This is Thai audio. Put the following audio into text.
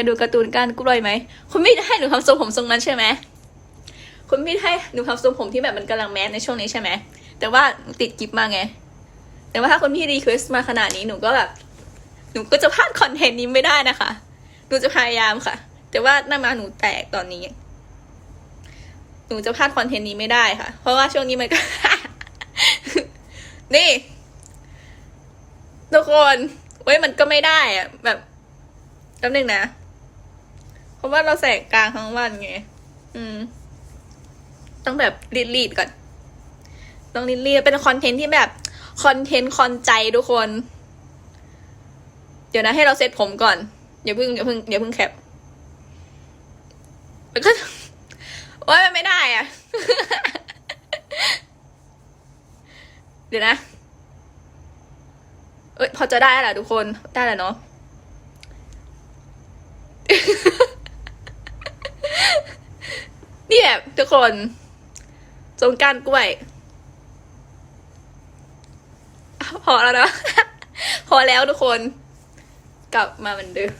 ยดูการ์ตูนกานกล้วยไหมคุณพี่ให้หนูทำทรงผมทรงนั้นใช่ไหมคุณพี่ให้หนูทำทรงผมที่แบบมันกำลังแมสในช่วงนี้ใช่ไหมแต่ว่าติดกิฟมาไง แต่ว่าถ้าคุณพี่รีเควสต์มาขนาดนี้หนูก็แบบหนูก็จะพลาดคอนเทนต์นี้ไม่ได้นะคะ หนูจะพยายามค่ะ แต่ว่าหน้ามาหนูแตกตอนนี้ หนูจะพลาดคอนเทนต์นี้ไม่ได้ค่ะ เพราะว่าช่วงนี้มันก็ นี่ทุกคนเว้ยมันก็ไม่ได้อะแบบแป๊บนึงนะ ราะว่าเราแสกกลางทั้งวันไง อืม ต้องแบบรีดๆก่อน ต้องรีดๆเป็นคอนเทนต์ที่แบบคอนเทนต์คอนใจทุกคน เดี๋ยวนะให้เราเซตผมก่อน อย่าเพิ่งอย่าเพิ่งอย่าเพิ่งแคปแล้วก็ว่ามันไม่ได้อะเดี๋ยวนะ เอ้ยพอจะได้แหละทุกคน ได้แล้วเนาะ นี่แบบ ทุกคนจงการกล้วย พอแล้วนะ พอแล้วทุกคน กลับมาเหมือนเดิม